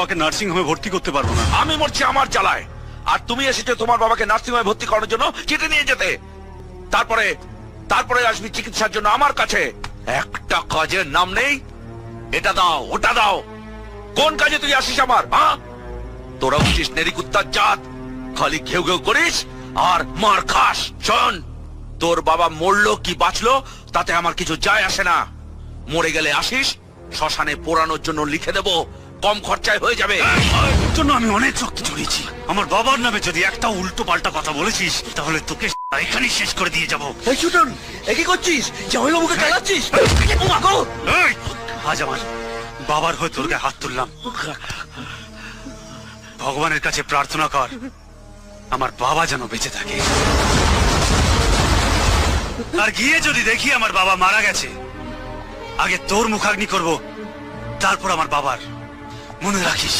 বাবাকে নার্সিং হোমে ভর্তি করতে পারব না। আমি মরছি আমার জ্বালায়। আর তুমি এসেছ তোমার বাবাকে নার্সিং হোমে ভর্তি করানোর জন্য চিঠি নিয়ে যেতে। তারপরে তারপরে আসবি চিকিৎসার জন্য আমার কাছে। একটা কাজের নাম নেই। এটা দাও, ওটা দাও। কোন কাজে তুই আসিস আমার হ্যাঁ? তোরা উঠিস নেরিকুত্তার জাত খালি ঘেউ ঘেউ করিস, আর মার খাস, শোন। তোর বাবা মরলো কি বাঁচলো, তাতে আমার কিছু যায় আসে না। মরে গেলে আসিস, শ্মশানে পোড়ানোর জন্য লিখে দেব কম খরচায় হয়ে যাবে। তোর জন্য আমি অনেক রক্ত ঝরিয়েছি আমার বাবার নামে যদি একটা উল্টো পাল্টা কথা বলেছিস তাহলে তোকে এখানেই শেষ করে দিয়ে যাব। এই ছুটন এ কি করছিস? জামাইবাবুকে চালাচ্ছিস ও মা গো! এই, আজ আমার বাবার হয়ে তোর গায়ে হাত তুললাম। ভগবানের কাছে প্রার্থনা কর আমার বাবা যেন বেঁচে থাকে। আর গিয়ে যদি দেখি আমার বাবা মারা গেছে আগে তোর মুখাগ্নি করব তারপর আমার বাবার। মনে রাখিস।